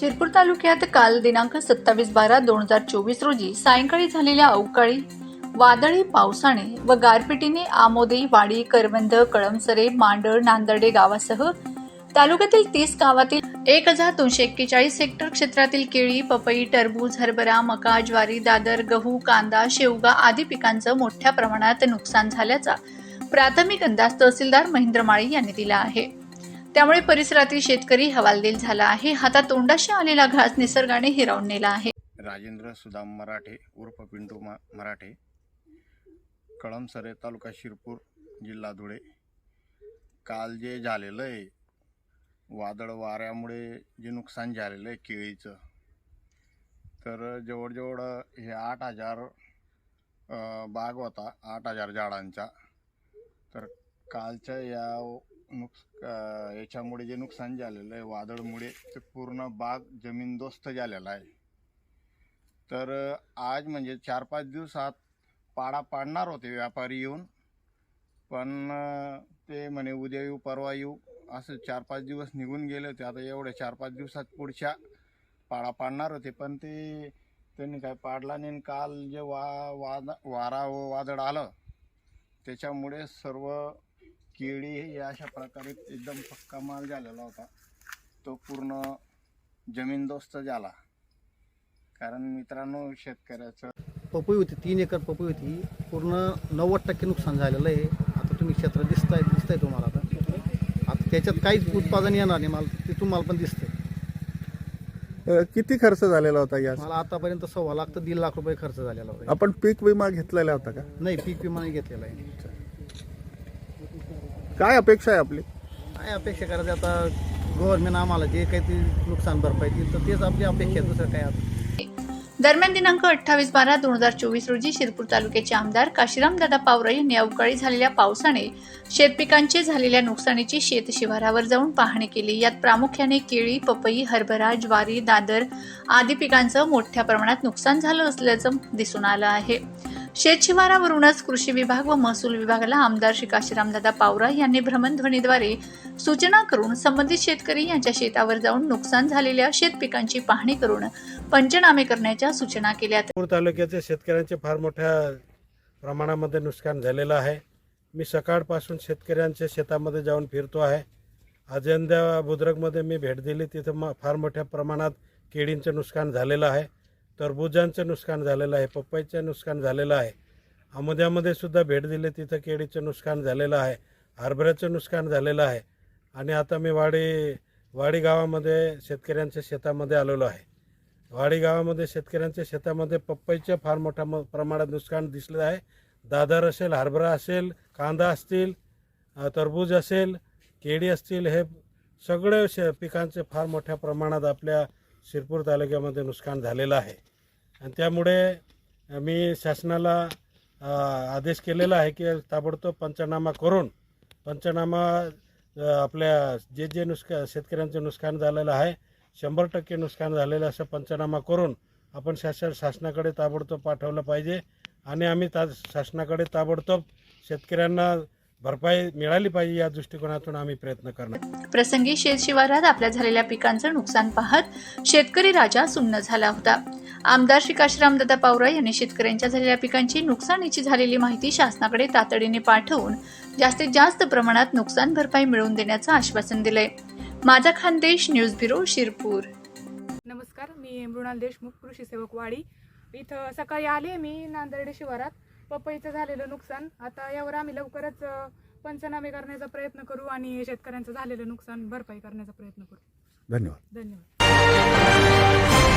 शिरपूर तालुक्यात काल दिनांक सत्तावीस बारा दोन हजार चोवीस रोजी सायंकाळी झालेल्या अवकाळी वादळी पावसाने व गारपिटीने आमोदे वाडी करवंद कळमसरे मांडळ नांदर्डे गावासह तालुक्यातील तीस गावातील एक हजार दोनशे एक्केचाळीस हेक्टर क्षेत्रातील केळी पपई टरबूज हरभरा मका ज्वारी दादर गहू कांदा शेवगा आदी पिकांचं मोठ्या प्रमाणात नुकसान झाल्याचा प्राथमिक अंदाज तहसीलदार महेंद्र माळी यांनी दिला आहे. त्यामुळे परिसरातील शेतकरी हवालदिल झाला आहे. हातात तोंडाशी आलेला घास निसर्गाने हिरावून नेला आहे. राजेंद्र सुदाम मराठे उर्फ पिंटू मराठे कळमसरे तालुका शिरपूर जिल्हा धुळे. काल जे झालेलं आहे वादळ वाऱ्यामुळे जे नुकसान झालेलं आहे केळीचं तर जवळजवळ हे आठ हजार बाग होता आठ हजार झाडांचा. तर कालच्या या नुकस याच्यामुळे जे नुकसान झालेलं आहे वादळमुळे ते पूर्ण बाग जमीनदोस्त झालेला आहे. तर आज म्हणजे चार पाच दिवसात पाडा पाडणार होते व्यापारी येऊन. पण ते म्हणे उद्या येऊ परवा येऊ. असं चार पाच दिवस निघून गेले होते. आता एवढ्या चार पाच दिवसात पुढच्या पाडा पाडणार होते. पण ते त्यांनी काय पाडला नाही. आणि काल जे वा वाद वारा व वादळ आलं त्याच्यामुळे सर्व केळी हे अशा प्रकारे एकदम पक्का माल झालेला होता. तो पूर्ण जमीनदोस्त झाला. कारण मित्रांनो शेतकऱ्याचं पपई होती तीन एकर पपई होती. पूर्ण नव्वद टक्के नुकसान झालेलं आहे. आता तुम्ही क्षेत्र दिसताय दिसतंय तुम्हाला आता. आता त्याच्यात काहीच उत्पादन येणार नाही. मला ते तुम्हाला पण दिसतंय. किती खर्च झालेला होता या? मला आतापर्यंत सव्वा लाख तर दीड लाख रुपये खर्च झालेला होता. आपण पीक विमा घेतलेला होता का? नाही पीक विमा नाही घेतलेला आहे. काय अपेक्षा आहे आपली? काय अपेक्षा करायचं? आता गव्हर्नमेंट आम्हाला जे काही ते नुकसान भरपाई देईल तर तेच आपली अपेक्षा आहे. दुसरं काय आता? दरम्यान दिनांक अठ्ठावीस बारा दोन हजार चोवीस रोजी शिरपूर तालुक्याचे आमदार काशीराम दादा पावरा यांनी अवकाळी झालेल्या पावसाने शेतपिकांचे झालेल्या नुकसानीची शेत शिवारावर जाऊन पाहणी केली. यात प्रामुख्याने केळी पपई हरभरा ज्वारी दादर आदी पिकांचं मोठ्या प्रमाणात नुकसान झालं असल्याचं दिसून आलं आहे. शेतशिवारावरूनच कृषी विभाग व महसूल विभागाला आमदार श्री काशीरामदादा पावरा यांनी भ्रमणध्वनीद्वारे सूचना करून संबंधित शेतकरी यांच्या शेतावर जाऊन नुकसान झालेल्या शेत पिकांची पाहणी करून पंचनामे करण्याच्या सूचना केल्या नागपूर तालुक्याच्या शेतकऱ्यांचे फार मोठ्या प्रमाणामध्ये नुकसान झालेलं आहे. मी सकाळपासून शेतकऱ्यांच्या शेतामध्ये जाऊन फिरतो आहे. अजंद्या बुद्रकमध्ये मी भेट दिली तिथं म फार मोठ्या प्रमाणात केळींचं नुकसान झालेलं आहे. टरबुजांचं नुकसान झालेलं आहे पपईचं नुकसान झालेलं आहे. आमोद्यामध्ये सुद्धा भेट दिली तिथं केळीचं नुकसान झालेलं आहे हरभऱ्याचं नुकसान झालेलं आहे. आणि आता मी वाडी वाडी गावामध्ये शेतकऱ्यांच्या शेतामध्ये आलेलो आहे. वाडी गावामध्ये शेतकऱ्यांच्या शेतामध्ये पपईचं फार मोठ्या म- प्रमाणात नुकसान दिसलं आहे. दादर असेल हरभरा असेल कांदा असतील तरबूज असेल केळी असतील हे सगळे शे पिकांचे फार मोठ्या प्रमाणात आपल्या शिरपूर तालुक्यामध्ये नुकसान झालेलं आहे. आणि त्यामुळे मी शासनाला आदेश केलेला आहे की ताबडतोब पंचनामा करून पंचनामा आपल्या जे जे नुसका शेतकऱ्यांचं नुकसान झालेलं आहे शंभर टक्के नुकसान झालेलं असं पंचनामा करून आपण शासन शासनाकडे ताबडतोब पाठवलं पाहिजे. आणि आम्ही ता शासनाकडे ताबडतोब शेतकऱ्यांना भरपाई मिळाली पाहिजे या दृष्टिकोनातून आम्ही प्रयत्न करणार. प्रसंगी शेत शिवारात आपल्या झालेल्या पिकांचं नुकसान पाहत शेतकरी राजा सुन्न झाला होता. आमदार श्री काशीरामदादा पावरा यांनी शेतकऱ्यांच्या झालेल्या पिकांची नुकसानीची झालेली माहिती शासनाकडे तातडीने पाठवून जास्तीत जास्त प्रमाणात नुकसान भरपाई मिळवून देण्याचं आश्वासन दिलंय. माझा खानदेश न्यूज ब्युरो शिरपूर. नमस्कार मी मृणाल देशमुख कृषी सेवक वाडी. इथं सकाळी आले मी नांदर्डे शिवारात. पपईचं झालेलं नुकसान. आता यावर आम्ही लवकरच पंचनामे करण्याचा प्रयत्न करू आणि शेतकऱ्यांचं झालेलं नुकसान भरपाई करण्याचा प्रयत्न करू. धन्यवाद. धन्यवाद.